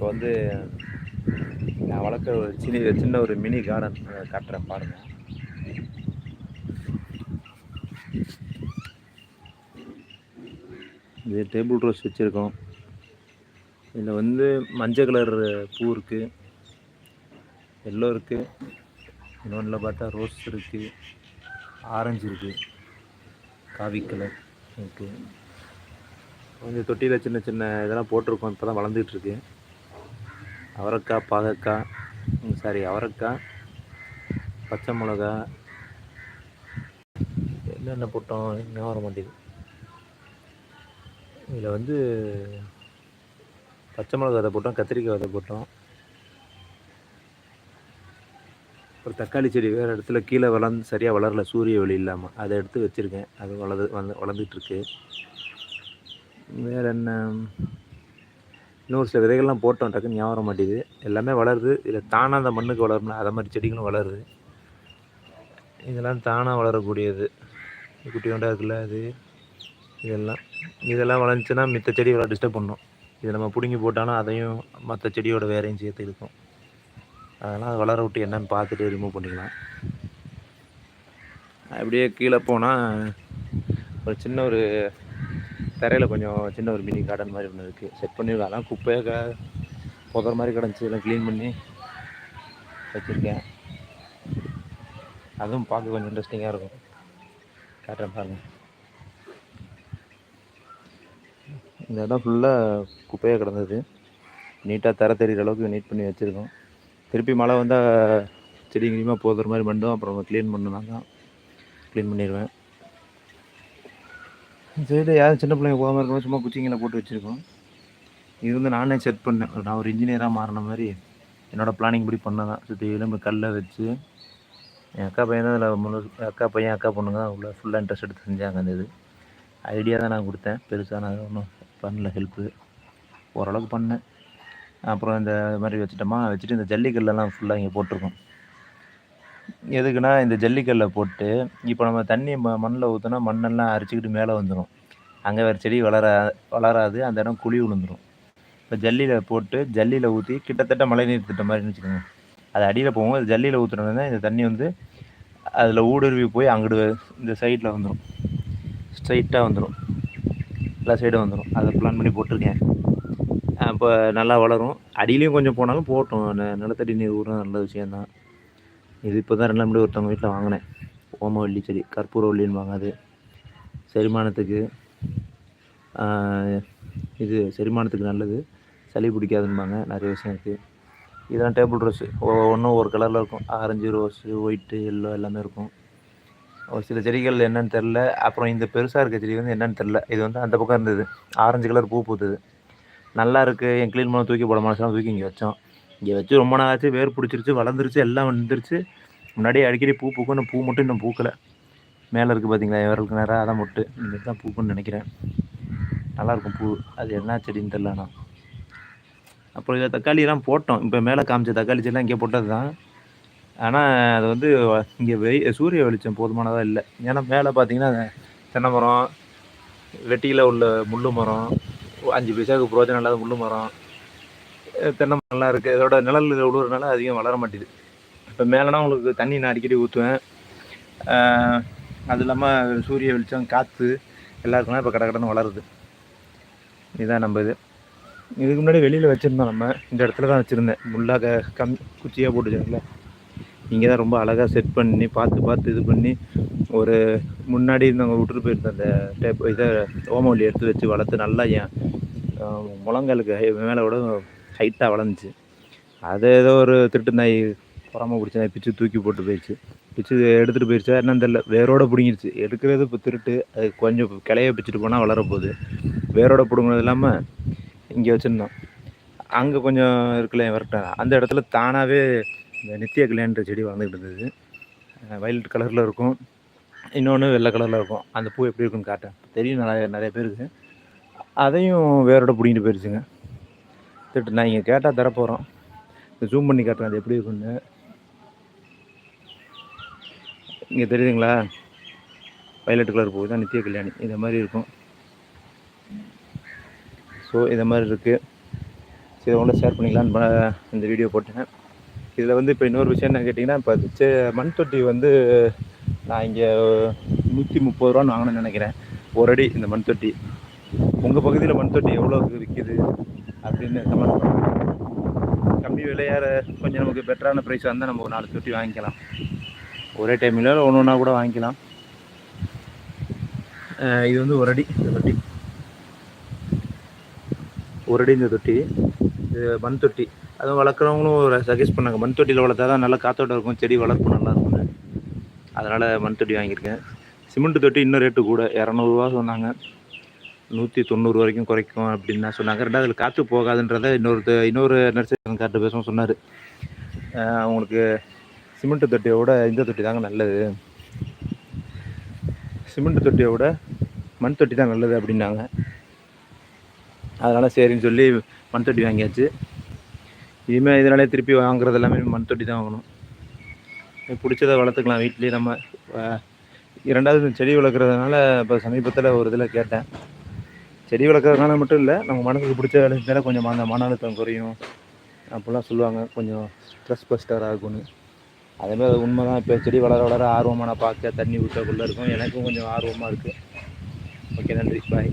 இப்போ வந்து நான் வளர்க்குற ஒரு சின்ன சின்ன ஒரு மினி கார்டன் காட்டுறேன் பாருங்கள் இது டேபிள் ரோஸ் வச்சுருக்கோம். இதில் வந்து மஞ்சள் கலர் பூ இருக்குது எல்லோ இருக்குது இன்னொன்றில் பார்த்தா ரோஸ் இருக்குது ஆரஞ்சு இருக்குது காவி கலர் இருக்குது கொஞ்சம் தொட்டியில் சின்ன சின்ன இதெல்லாம் போட்டிருக்கோம். இப்போ தான் வளர்ந்துட்டுருக்கு அவரைக்காய் பாகக்காய் சாரி அவரைக்காய் பச்சை மிளகா என்னென்ன போட்டோம் என்ன வர மாட்டேங்குது. இதில் வந்து பச்சை மிளகா விதை போட்டோம் கத்திரிக்காய் விதை போட்டோம். ஒரு தக்காளி செடி வேறு இடத்துல கீழே வளர்ந்து சரியாக வளரல சூரிய ஒளி இல்லாமல் அதை எடுத்து வச்சுருக்கேன். அது வளர்ந்து வந்து வளர்ந்துட்டுருக்கு வேறு என்ன? இன்னொரு சில விதைகள்லாம் போட்டோம் டக்குன்னு ஞாபகம் மாட்டேது எல்லாமே வளருது. இதில் தானாக அந்த மண்ணுக்கு வளரணும் அதை மாதிரி செடிகளும் வளருது. இதெல்லாம் தானாக வளரக்கூடியது. குட்டியோண்டா இருக்குல்ல அது இதெல்லாம். இதெல்லாம் வளர்ந்துச்சுன்னா மித்த செடிகளை டிஸ்டர்ப் பண்ணும். இதை நம்ம பிடுங்கி போட்டாலும் அதையும் மற்ற செடியோட வேறையும் சேர்த்து இருக்கும் அதெல்லாம் அது வளர விட்டு என்னன்னு பார்த்துட்டு ரிமூவ் பண்ணிக்கலாம். அப்படியே கீழே போனால் ஒரு சின்ன ஒரு தரையில் கொஞ்சம் சின்ன ஒரு மினி கார்டன் மாதிரி ஒன்று இருக்குது செட் பண்ணியிருக்கேன் அதெல்லாம் குப்பையாக க புதர் மாதிரி கிடந்துச்சு. எல்லாம் க்ளீன் பண்ணி வச்சுருக்கேன். அதுவும் பார்க்க கொஞ்சம் இன்ட்ரெஸ்டிங்காக இருக்கும். காட்டுறேன் பாருங்கள் இந்த இடம் ஃபுல்லாக குப்பையாக கிடந்தது. நீட்டாக தர தெரிகிற அளவுக்கு நீட் பண்ணி வச்சுருக்கோம். திருப்பி மழை வந்தால் செடி கிளியமாக போகிற மாதிரி மண்டும். அப்புறம் க்ளீன் பண்ணுனாங்க க்ளீன் பண்ணிடுவேன். சைடு யாரும் சின்ன பிள்ளைங்க போகாமல் இருக்கணும் சும்மா குச்சிங்களை போட்டு வச்சுருக்கோம் இது வந்து நானே செட் பண்ணேன். நான் ஒரு இன்ஜினியராக மாறின மாதிரி என்னோடய பிளானிங் படி பண்ணதான் சுற்றி எலும்பு கல்லை வச்சு என் அக்கா பையன் தான் அதில் முழு அக்கா பையன் அக்கா பொண்ணுங்க தான் உள்ள ஃபுல்லாக இன்ட்ரெஸ்ட் எடுத்து செஞ்சாங்க அந்த இது. ஐடியா தான் நான் கொடுத்தேன். பெருசாக நான் ஒன்றும் பண்ணல ஹெல்ப்பு ஓரளவுக்கு பண்ணேன். அப்புறம் இந்த மாதிரி வச்சுட்டோமா? வச்சுட்டு இந்த ஜல்லிக்கல்லெல்லாம் ஃபுல்லாக இங்கே போட்டிருக்கோம். எதுக்குன்னா இந்த ஜல்லிக்கல்லை போட்டு இப்போ நம்ம தண்ணி ம மண்ணில் ஊற்றினா மண்ணெல்லாம் அரிச்சிக்கிட்டு மேலே வந்துடும் அங்கே வேறு செடி வளர வளராது அந்த இடம் குழி விழுந்துடும் இப்போ ஜல்லியில் போட்டு ஜல்லியில் ஊற்றி கிட்டத்தட்ட மழைநீர் திட்டம் மாதிரின்னு வச்சுக்கோங்க அது அடியில் போகும் அது ஜல்லியில் ஊற்றுனோடனே இந்த தண்ணி வந்து அதில் ஊடுருவி போய் அங்கிட்டு இந்த சைடில் வந்துடும் ஸ்ட்ரைட்டாக வந்துடும் எல்லா சைடும் வந்துடும் அதை பிளான் பண்ணி போட்டிருக்கேன். அப்போ நல்லா வளரும். அடியிலையும் கொஞ்சம் போனாலும் போட்டோம். நிலத்தடி நீர் ஊறுனா நல்ல விஷயந்தான் இது இப்போ தான் ரெண்டு முடி ஒருத்தவங்க வீட்டில் வாங்கினேன். ஓமவல்லி செடி கற்பூரவல்லின்னு அது செரிமானத்துக்கு இது செரிமானத்துக்கு நல்லது. சளி பிடிக்காதுன்பாங்க நிறைய விஷயம் இருக்குது இதெல்லாம் டேபிள் ரோஸு ஒவ்வொன்றும் ஒரு கலரில் இருக்கும். ஆரஞ்சு ரோஸு ஒயிட்டு எல்லோ எல்லாமே இருக்கும். ஒரு சில செடிகள் என்னன்னு தெரில அப்புறம் இந்த பெருசாக இருக்க செடி வந்து என்னன்னு தெரில இது வந்து அந்த பக்கம் இருந்தது. ஆரஞ்சு கலர் பூ பூத்தது. நல்லா இருக்குது என் க்ளீன் பண்ண தூக்கி போட மனசெல்லாம் தூக்கி இங்கே வச்சோம். இங்கே வச்சு ரொம்ப நாள் ஆச்சு வேர் பிடிச்சிருச்சு வளர்ந்துருச்சு எல்லாம் வந்துருச்சு. முன்னாடியே அடிக்கடி பூ பூக்கும் இன்னும் பூ மட்டும் இன்னும் பூக்கலை. மேலே இருக்குது பார்த்தீங்களா விரலுக்கு நேரம் அதான் மொட்டு. இந்த தான் பூக்குன்னு நினைக்கிறேன். நல்லாயிருக்கும் பூ. அது என்ன செடின்னு தெரிலண்ணா அப்புறம் இதை தக்காளியெல்லாம் போட்டோம். இப்போ மேலே காமிச்ச தக்காளி செடிலாம் இங்கே போட்டது தான் ஆனால் அது வந்து இங்கே வெய் சூரிய வெளிச்சம் போதுமானதாக இல்லை. ஏன்னா மேலே பார்த்தீங்கன்னா தென்னை மரம் வெட்டியில் உள்ள முள்ளு மரம் அஞ்சு பைசாவுக்கு புரோஜனம் இல்லாத முள்ளு மரம் தென்னை மரம்லாம் இருக்குது இதோட நிழல் விழுவுறதுனால அதிகம் வளர மாட்டேது. இப்போ மேலேனா உங்களுக்கு தண்ணி நான் அடிக்கடி ஊற்றுவேன் அது இல்லாமல் சூரிய வெளிச்சம் காற்று எல்லாருக்கும்னா இப்போ கடை கடன்னு வளருது. இதுதான் நம்ம இது. இதுக்கு முன்னாடி வெளியில் வச்சுருந்தோம் நம்ம. இந்த இடத்துல தான் வச்சுருந்தேன். முள்ளாக கம் குச்சியாக போட்டு இங்கே தான் ரொம்ப அழகாக செட் பண்ணி பார்த்து பார்த்து இது பண்ணி ஒரு முன்னாடி இருந்தவங்க விட்டுட்டு போயிருந்த அந்த டேப் இதை ஓமவல்லி எடுத்து வச்சு வளர்த்து நல்லா என் முழங்காலுக்கு மேலே விட ஹைட்டாக வளர்ந்துச்சு. அது ஏதோ ஒரு திருட்டு நாய் பொறாம பிடிச்ச நாய் பிச்சு தூக்கி போட்டு போயிடுச்சு. பிச்சு எடுத்துகிட்டு போயிடுச்சா என்னன்னு தெரில வேரோட பிடுங்கிடுச்சு. எடுக்கிறது இப்போ திருட்டு. அது கொஞ்சம் கிளைய பிச்சுட்டு போனால் வளரப்போகுது. வேரோட பிடுங்கினது இல்லாமல் இங்கே வச்சுருந்தோம். அங்கே கொஞ்சம் இருக்குல்ல வரட்டேன் அந்த இடத்துல தானாகவே இந்த நித்திய கல்யாண்ட செடி வளர்ந்துக்கிட்டு இருந்தது. வயலட் கலரில் இருக்கும். இன்னொன்று வெள்ளை கலரில் இருக்கும். அந்த பூ எப்படி இருக்குன்னு காட்டேன் தெரியும் நிறைய நிறைய பேருக்கு. அதையும் வேரோட பிடிங்கிட்டு போயிடுச்சுங்க. திட்டு நான் இங்கே கேட்டால் தரப்போகிறோம் ஜூம் பண்ணி காட்டுறேன் அது எப்படி இருக்குன்னு இங்கே தெரியுதுங்களா? வயலட் கலர் பூ தான் நித்திய கல்யாணி. இதை மாதிரி இருக்கும். ஸோ இதை மாதிரி இருக்குது சரி உங்களை ஷேர் பண்ணிக்கலான்னு இந்த வீடியோ போட்டேன். இதில் வந்து இப்போ இன்னொரு விஷயம் என்ன கேட்டிங்கன்னா இப்போ சே மண் தொட்டி வந்து நான் இங்கே நூற்றி முப்பது ரூபான்னு வாங்கணும்னு நினைக்கிறேன். ஒரு அடி இந்த மண் தொட்டி. உங்கள் பகுதியில் மண் தொட்டி எவ்வளோக்கு விற்கிது அப்படின்னு கமெண்ட் பண்ணுங்க கம்மி விலையார கொஞ்சம் நமக்கு பெட்டரான ப்ரைஸ் வந்தால் நம்ம ஒரு நாலு தொட்டி வாங்கிக்கலாம். ஒரே டைமில் ஒன்று ஒன்றா கூட வாங்கிக்கலாம். இது வந்து ஒரு அடி இந்த தொட்டி. ஒரு அடி இந்த தொட்டி. இது மண் தொட்டி. அதுவும் வளர்க்குறவங்களும் சஜஸ்ட் பண்ணாங்க. மண் தொட்டியில் வளர்த்தா தான் நல்லா காற்றோட்டம் இருக்கும் செடி வளர்ப்பு நல்லா இருக்கும் அதனால் மண் தொட்டி வாங்கியிருக்கேன். சிமெண்ட் தொட்டி இன்னும் ரேட்டு கூட இரநூறுவா சொன்னாங்க. நூற்றி தொண்ணூறு வரைக்கும் குறைக்கும் அப்படின்னு தான் சொன்னாங்க. ரெண்டாவது அதில் காற்று போகாதுன்றதை இன்னொரு த- இன்னொரு நர்சரிக்கார்ட்ட பேசவும் சொன்னார் அவங்களுக்கு சிமெண்ட் தொட்டியை விட இந்த தொட்டி தாங்க நல்லது. சிமெண்ட் தொட்டியை விட மண் தொட்டி தான் நல்லது அப்படின்னாங்க. அதனால் சரின்னு சொல்லி மண் தொட்டி வாங்கியாச்சு. இனிமேல் இதனாலே திருப்பி வாங்குறது எல்லாமே மண் தொட்டி தான் வாங்கணும். எனக்கு பிடிச்சதை வளர்த்துக்கலாம் வீட்லேயே நம்ம. இரண்டாவது செடி வளர்க்குறதுனால இப்போ சமீபத்தில் ஒரு இதில் கேட்டேன். செடி வளர்க்குறதுனால மட்டும் இல்லை நம்ம மனசுக்கு பிடிச்ச வேலை செஞ்சாலே கொஞ்சம் அந்த மன அழுத்தம் குறையும். அப்படிலாம் சொல்லுவாங்க. கொஞ்சம் ஸ்ட்ரெஸ் பஸ்டர் ஆகும்னு. அதேமாதிரி அது உண்மை தான் இப்போ செடி வளர வளர ஆர்வமாக நான் பார்க்க தண்ணி ஊற்றக்குள்ளே இருக்கும். எனக்கும் கொஞ்சம் ஆர்வமாக இருக்குது ஓகே நன்றி. பாய்